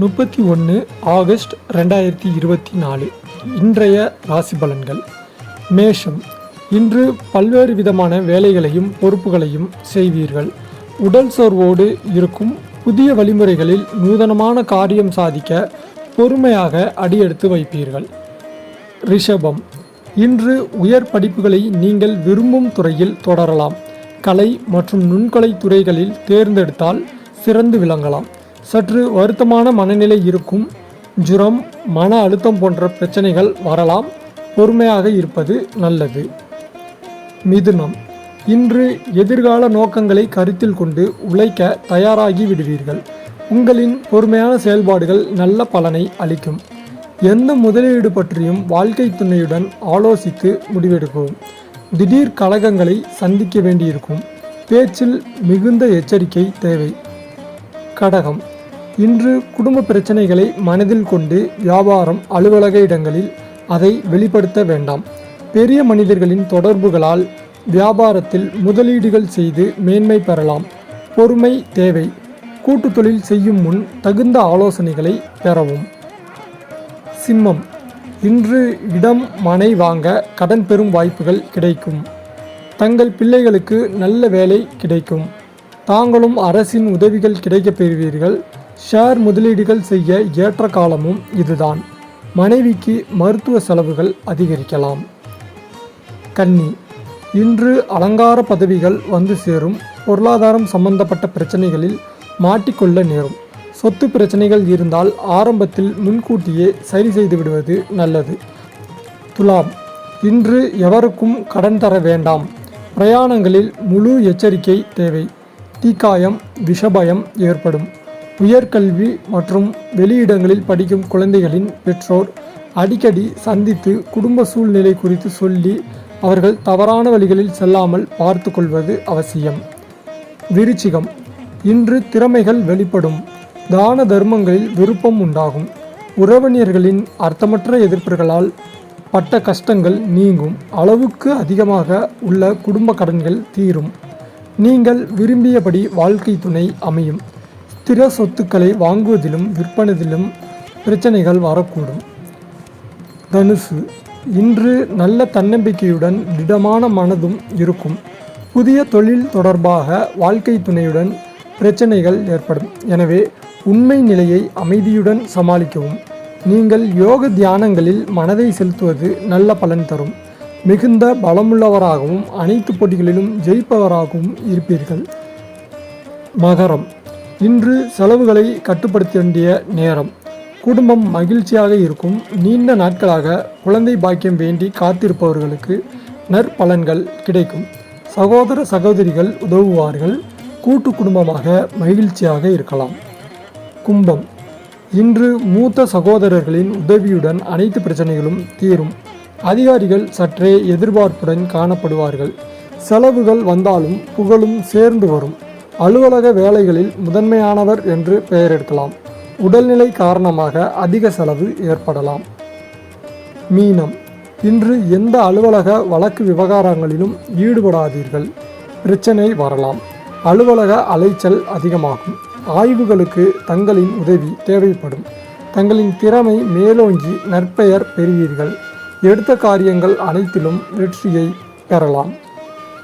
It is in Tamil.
முப்பத்தி ஒன்று ஆகஸ்ட் ரெண்டாயிரத்தி இருபத்தி நாலு இன்றைய ராசி பலன்கள். மேஷம் இன்று பல்வேறு விதமான வேலைகளையும் பொறுப்புகளையும் செய்வீர்கள். உடல் சோர்வோடு இருக்கும் புதிய வழிமுறைகளில் நூதனமான காரியம் சாதிக்க பொறுமையாக அடியெடுத்து வைப்பீர்கள். ரிஷபம் இன்று உயர் படிப்புகளை நீங்கள் விரும்பும் துறையில் தொடரலாம். கலை மற்றும் நுண்கலை துறைகளில் தேர்ந்தெடுத்தால் சிறந்து விளங்கலாம். சற்று வருத்தமான மனநிலை இருக்கும் ஜுரம் மன அழுத்தம் போன்ற பிரச்சனைகள் வரலாம். பொறுமையாக இருப்பது நல்லது. மிதுனம். இன்று எதிர்கால நோக்கங்களை கருத்தில் கொண்டு உழைக்க தயாராகி விடுவீர்கள். உங்களின் பொறுமையான செயல்பாடுகள் நல்ல பலனை அளிக்கும். எந்த முதலீடு பற்றியும் வாழ்க்கை துணையுடன் ஆலோசித்து முடிவெடுக்கவும். திடீர் கலகங்களை சந்திக்க வேண்டியிருக்கும். பேச்சில் மிகுந்த எச்சரிக்கை தேவை. கடகம். இன்று குடும்ப பிரச்சனைகளை மனதில் கொண்டு வியாபாரம் அலுவலக இடங்களில் அதை வெளிப்படுத்த வேண்டாம். பெரிய மனிதர்களின் தொடர்புகளால் வியாபாரத்தில் முதலீடுகள் செய்து மேன்மை பெறலாம். பொறுமை தேவை. கூட்டு தொழில் செய்யும் முன் தகுந்த ஆலோசனைகளை பெறவும். சிம்மம். இன்று இடம் மனை வாங்க கடன் பெறும் வாய்ப்புகள் கிடைக்கும். தங்கள் பிள்ளைகளுக்கு நல்ல வேலை கிடைக்கும். தாங்களும் அரசின் உதவிகள் கிடைக்கப் பெறுவீர்கள். ஷேர் முதலீடுகள் செய்ய ஏற்ற காலமும் இதுதான். மனைவிக்கு மருத்துவ செலவுகள் அதிகரிக்கலாம். கன்னி இன்று அலங்கார பதவிகள் வந்து சேரும். பொருளாதாரம் சம்பந்தப்பட்ட பிரச்சனைகளில் மாட்டிக்கொள்ள நேரும். சொத்து பிரச்சனைகள் இருந்தால் ஆரம்பத்தில் முன்கூட்டியே சரி செய்து விடுவது நல்லது. துலாம் இன்று எவருக்கும் கடன் தர வேண்டாம். பிரயாணங்களில் முழு எச்சரிக்கை தேவை. தீக்காயம் விஷபயம் ஏற்படும். உயர்கல்வி மற்றும் வெளியிடங்களில் படிக்கும் குழந்தைகளின் பெற்றோர் அடிக்கடி சந்தித்து குடும்ப சூழ்நிலை குறித்து சொல்லி அவர்கள் தவறான வழிகளில் செல்லாமல் பார்த்து கொள்வது அவசியம். விருச்சிகம். இன்று திறமைகள் வெளிப்படும். தான தர்மங்களில் விருப்பம் உண்டாகும். உறவினர்களின் அர்த்தமற்ற எதிர்ப்புகளால் பட்ட கஷ்டங்கள் நீங்கும். அளவுக்கு அதிகமாக உள்ள குடும்ப கடன்கள் தீரும். நீங்கள் விரும்பியபடி வாழ்க்கை துணை அமையும். பிற சொத்துக்களை வாங்குவதிலும் விற்பனதிலும் பிரச்சனைகள் வரக்கூடும். தனுசு இன்று நல்ல தன்னம்பிக்கையுடன் திடமான மனதும் இருக்கும். புதிய தொழில் தொடர்பாக வாழ்க்கை துணையுடன் பிரச்சனைகள் ஏற்படும். எனவே உண்மை நிலையை அமைதியுடன் சமாளிக்கவும். நீங்கள் யோக தியானங்களில் மனதை செலுத்துவது நல்ல பலன் தரும். மிகுந்த பலமுள்ளவராகவும் அனைத்து போட்டிகளிலும் ஜெயிப்பவராகவும் இருப்பீர்கள். மகரம் இன்று செலவுகளை கட்டுப்படுத்த வேண்டிய நேரம். குடும்பம் மகிழ்ச்சியாக இருக்கும். நீண்ட நாட்களாக குழந்தை பாக்கியம் வேண்டி காத்திருப்பவர்களுக்கு நற்பலன்கள் கிடைக்கும். சகோதர சகோதரிகள் உதவுவார்கள். கூட்டு குடும்பமாக மகிழ்ச்சியாக இருக்கலாம். கும்பம். இன்று மூத்த சகோதரர்களின் உதவியுடன் அனைத்து பிரச்சனைகளும் தீரும். அதிகாரிகள் சற்றே எதிர்பார்ப்புடன் காணப்படுவார்கள். செலவுகள் வந்தாலும் புகழும் சேர்ந்து வரும். அலுவலக வேலைகளில் முதன்மையானவர் என்று பெயரெடுக்கலாம் உடல்நிலை காரணமாக அதிக செலவு ஏற்படலாம். மீனம். இன்று எந்த அலுவலக வழக்கு விவகாரங்களிலும் ஈடுபடாதீர்கள். பிரச்சனை வரலாம். அலுவலக அலைச்சல் அதிகமாகும். ஆய்வுகளுக்கு தங்களின் உதவி தேவைப்படும். தங்களின் திறமை மேலோங்கி நற்பெயர் பெறுவீர்கள். எடுத்த காரியங்கள் அனைத்திலும் வெற்றியை பெறலாம்.